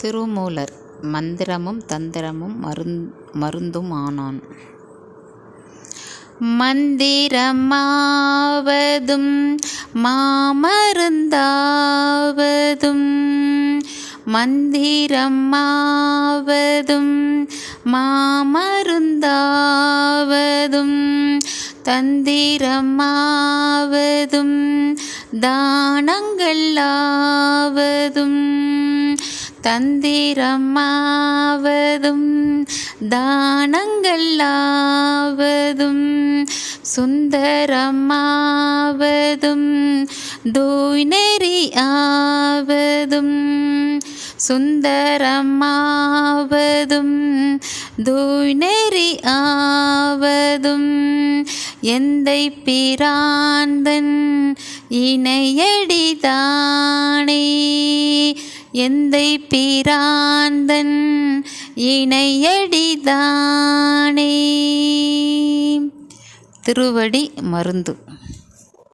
திருமூலர் மந்திரமும் தந்திரமும் மருந் மருந்தும் ஆனான் மந்திரமாவதும் மாமருந்தாவதும் மந்திரமாவதும் மாமருந்தாவதும் தந்திரமாவதும் தானங்களாவதும் தந்திரமாவதும் தானங்களாவதும் சுந்தரமாவதும் தூய்நெறி ஆவதும் சுந்தரமாவதும் தூய்நெறி ஆவதும் எந்தை பிராந்தன் இணையடிதான் எந்தை பிராந்தன் இணையடிதானே? திருவடி மருந்து.